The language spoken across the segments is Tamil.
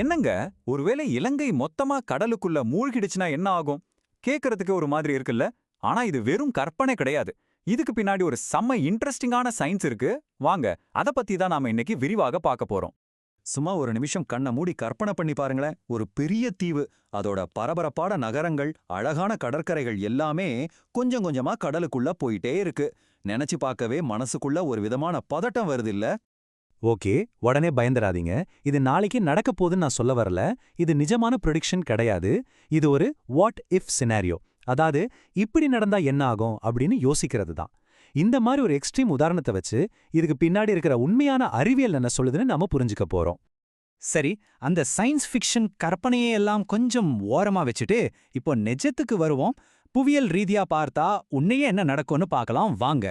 என்னங்க? ஒருவேளை இலங்கை மொத்தமா கடலுக்குள்ள மூழ்கிடுச்சுனா என்ன ஆகும்? கேக்குறதுக்கு ஒரு மாதிரி இருக்குல்ல? ஆனா இது வெறும் கற்பனை கிடையாது. இதுக்கு பின்னாடி ஒரு செம்ம இன்ட்ரெஸ்டிங்கான சயின்ஸ் இருக்கு. வாங்க அத பத்தி தான் நாம இன்னைக்கு விரிவாக பார்க்க போறோம். சும்மா ஒரு நிமிஷம் கண்ணை மூடி கற்பனை பண்ணி பாருங்களேன். ஒரு பெரிய தீவு அதோட பரபரப்பான நகரங்கள் அழகான கடற்கரைகள் எல்லாமே கொஞ்சம் கொஞ்சமா கடலுக்குள்ள போயிட்டே இருக்கு. நினைச்சு பார்க்கவே மனசுக்குள்ள ஒரு விதமான பதட்டம் வருது இல்ல? ஓகே உடனே பயந்துராதீங்க. இது நாளைக்கு நடக்க போகுதுன்னு நான் சொல்ல வரல. இது நிஜமான ப்ரொடிக்ஷன் கிடையாது. இது ஒரு வாட் இஃப் சினாரியோ அதாவது இப்படி நடந்தா என்ன ஆகும் அப்படின்னு யோசிக்கிறது தான். இந்த மாதிரி ஒரு எக்ஸ்ட்ரீம் உதாரணத்தை வச்சு இதுக்கு பின்னாடி இருக்கிற உண்மையான அறிவியல் என்ன சொல்லுதுன்னு நாம புரிஞ்சுக்க போறோம். சரி அந்த சயின்ஸ் ஃபிக்ஷன் கற்பனையே எல்லாம் கொஞ்சம் ஓரமா வச்சுட்டு இப்போ நெஜத்துக்கு வருவோம். புவியியல் ரீதியா பார்த்தா உன்னையே என்ன நடக்கும்னு பார்க்கலாம். வாங்க.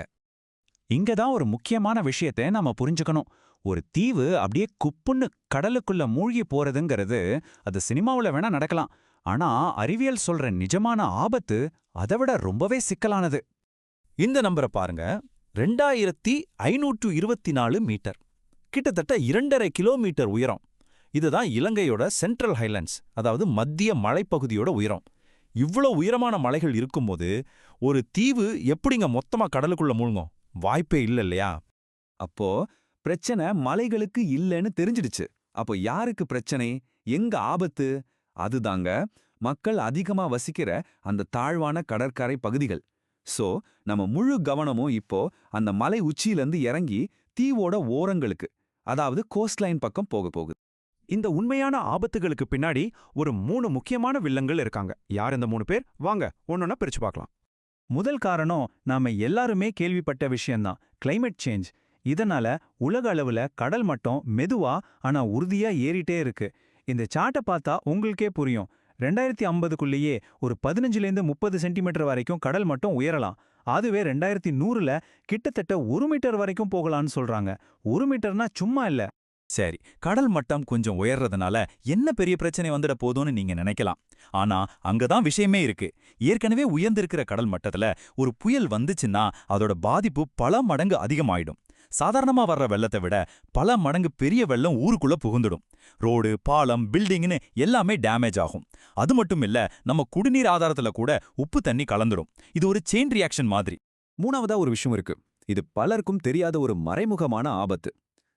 இங்க தான் ஒரு முக்கியமான விஷயத்தை நாம புரிஞ்சுக்கணும். ஒரு தீவு அப்படியே குப்புன்னு கடலுக்குள்ள மூழ்கி போறதுங்கிறது அது சினிமாவுல வேணா நடக்கலாம். ஆனா அறிவியல் சொல்ற நிஜமான ஆபத்து அதை விட ரொம்பவே சிக்கலானது. இந்த நம்பரை பாருங்க. ரெண்டாயிரத்தி ஐநூற்று இருபத்தி நாலு மீட்டர். கிட்டத்தட்ட இரண்டரை கிலோமீட்டர் உயரம். இதுதான் இலங்கையோட சென்ட்ரல் ஹைலண்ட்ஸ் அதாவது மத்திய மலைப்பகுதியோட உயரம். இவ்ளோ உயரமான மலைகள் இருக்கும்போது ஒரு தீவு எப்படிங்க மொத்தமா கடலுக்குள்ள மூழ்கும்? வாய்ப்பே இல்லை இல்லையா அப்போ பிரச்சனை மலைகளுக்கு இல்லைன்னு தெரிஞ்சிடுச்சு. அப்போ யாருக்கு பிரச்சனை? எங்க ஆபத்து? அதுதாங்க மக்கள் அதிகமா வசிக்கிற அந்த தாழ்வான கடற்கரை பகுதிகள். சோ நம்ம முழு கவனமும் இப்போ அந்த மலை உச்சியிலிருந்து இறங்கி தீவோட ஓரங்களுக்கு அதாவது கோஸ்ட்லைன் பக்கம் போக போகுது. இந்த உண்மையான ஆபத்துகளுக்கு பின்னாடி ஒரு மூணு முக்கியமான வில்லங்கள் இருக்காங்க. யார் இந்த மூணு பேர்? வாங்க ஒன்னொன்னா பிரிச்சு பார்க்கலாம். முதல் காரணம் நாம எல்லாருமே கேள்விப்பட்ட விஷயம்தான். கிளைமேட் சேஞ்ச் இதனால உலக அளவுல கடல் மட்டம் மெதுவா ஆனா உறுதியா ஏறிட்டே இருக்கு. இந்த சாட்டை பார்த்தா உங்களுக்கே புரியும். ரெண்டாயிரத்தி ஐம்பதுக்குள்ளேயே ஒரு பதினஞ்சுலேருந்து முப்பது சென்டிமீட்டர் வரைக்கும் கடல் மட்டும் உயரலாம். அதுவே ரெண்டாயிரத்தி நூறுல கிட்டத்தட்ட ஒரு மீட்டர் வரைக்கும் போகலான்னு சொல்றாங்க. ஒரு மீட்டர்னா சும்மா இல்ல. சரி கடல் மட்டம் கொஞ்சம் உயர்றதுனால என்ன பெரிய பிரச்சனை வந்துட போதும்னு நீங்க நினைக்கலாம். ஆனா அங்கதான் விஷயமே இருக்கு. ஏற்கனவே உயர்ந்திருக்கிற கடல் மட்டத்துல ஒரு புயல் வந்துச்சுன்னா அதோட பாதிப்பு பல மடங்கு அதிகமாயிடும். சாதாரணமா வர்ற வெள்ளத்தை விட பல மடங்கு பெரிய வெள்ளம் ஊருக்குள்ள புகுந்துடும். ரோடு பாலம் பில்டிங்னு எல்லாமே டேமேஜ் ஆகும். அது மட்டும் இல்ல நம்ம குடிநீர் ஆதாரத்துல கூட உப்பு தண்ணி கலந்துடும். இது ஒரு செயின் ரியாக்ஷன் மாதிரி. மூணாவதா ஒரு விஷயம் இருக்கு. இது பலருக்கும் தெரியாத ஒரு மறைமுகமான ஆபத்து.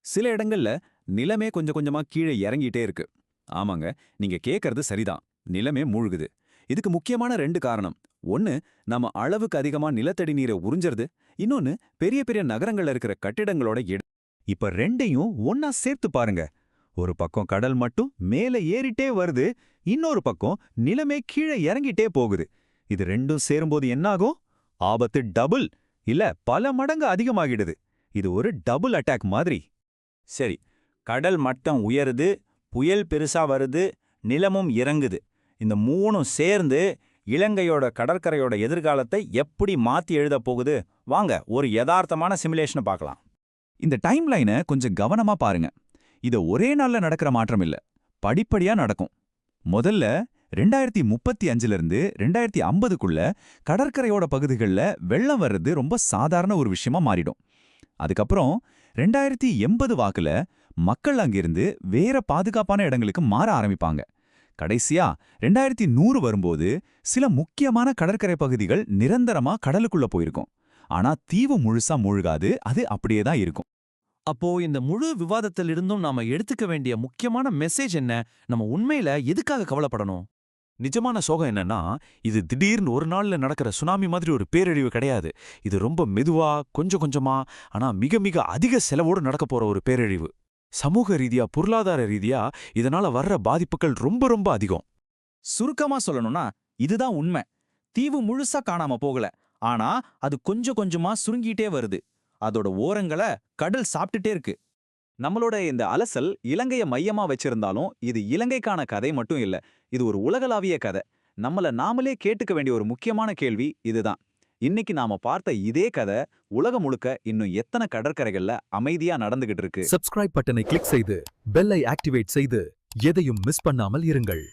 சில இடங்கள்ல நிலமே கொஞ்சம் கொஞ்சமா கீழே இறங்கிட்டே இருக்கு. ஆமாங்க நீங்க கேக்குறது சரிதான். நிலமே மூழ்குது. இதுக்கு முக்கியமான ரெண்டு காரணம். ஒன்னு நம்ம அளவுக்கு அதிகமா நிலத்தடி நீரை உறிஞ்சறது. இன்னொன்னு பெரிய பெரிய நகரங்கள்ல இருக்கிற கட்டிடங்களோட இடம் இப்ப ரெண்டையும் ஒன்னா சேர்த்து பாருங்க. ஒரு பக்கம் கடல் மட்டும் மேல ஏறிட்டே வருது இன்னொரு பக்கம் நிலமே கீழே இறங்கிட்டே போகுது. இது ரெண்டும் சேரும்போது என்னாகும்? ஆபத்து டபுள் இல்ல பல மடங்கு அதிகமாகிடுது. இது ஒரு டபுள் அட்டாக் மாதிரி. சரி கடல் மட்டம் உயருது புயல் பெருசா வருது நிலமும் இறங்குது. இந்த மூணும் சேர்ந்து இலங்கையோட கடற்கரையோட எதிர்காலத்தை எப்படி மாத்தி எழுதப் போகுது? வாங்க ஒரு யதார்த்தமான சிமுலேஷனை பார்க்கலாம். இந்த டைம் லைனை கொஞ்சம் கவனமா பாருங்க. இது ஒரே நாள்ல நடக்கிற மாற்றம் இல்ல. படிப்படியா நடக்கும். முதல்ல ரெண்டாயிரத்தி முப்பத்தி அஞ்சுல இருந்து ரெண்டாயிரத்தி ஐம்பதுக்குள்ள கடற்கரையோட பகுதிகளில் வெள்ளம் வர்றது ரொம்ப சாதாரண ஒரு விஷயமா மாறிடும். அதுக்கப்புறம் ரெண்டாயிரத்தி எண்பது வாக்குல மக்கள் அங்கிருந்து வேற பாதுகாப்பான இடங்களுக்கு மாற ஆரம்பிப்பாங்க. கடைசியா ரெண்டாயிரத்தி நூறு வரும்போது சில முக்கியமான கடற்கரை பகுதிகள் நிரந்தரமா கடலுக்குள்ள போயிருக்கும். ஆனா தீவு முழுசா மூழ்காது அது அப்படியே தான் இருக்கும். அப்போ இந்த முழு விவாதத்திலிருந்தும் நாம எடுத்துக்க வேண்டிய முக்கியமான மெசேஜ் என்ன? நம்ம உண்மையில எதுக்காக கவலைப்படணும்? நிஜமான சோகம் என்னன்னா இது திடீர்னு ஒரு நாள்ல நடக்கிற சுனாமி மாதிரி ஒரு பேரழிவு கிடையாது. இது ரொம்ப மெதுவா கொஞ்சம் கொஞ்சமா ஆனா மிக மிக அதிக செலவோடு நடக்க போற ஒரு பேரழிவு. சமூக ரீதியா பொருளாதார ரீதியா இதனால வர்ற பாதிப்புகள் ரொம்ப ரொம்ப அதிகம். சுருக்கமா சொல்லணும்னா இதுதான் உண்மை. தீவு முழுசா காணாம போகல. ஆனா அது கொஞ்சம் கொஞ்சமா சுருங்கிட்டே வருது. அதோட ஓரங்களை கடல் சாப்பிட்டுட்டே இருக்கு. நம்மளோட இந்த அலசல் இலங்கைய மையமா வச்சிருந்தாலும் இது இலங்கைக்கான கதை மட்டும் இல்ல இது ஒரு உலகளாவிய கதை. நம்மள நாமளே கேட்டுக்க வேண்டிய ஒரு முக்கியமான கேள்வி இதுதான். இன்னைக்கு நாம பார்த்த இதே கதை உலகம் முழுக்க இன்னும் எத்தனை கடற்கரைகள்ல அமைதியா நடந்துகிட்டு இருக்கு? சப்ஸ்கிரைப் பட்டனை கிளிக் செய்து பெல்லை ஆக்டிவேட் செய்து எதையும் மிஸ் பண்ணாமல் இருங்கள்.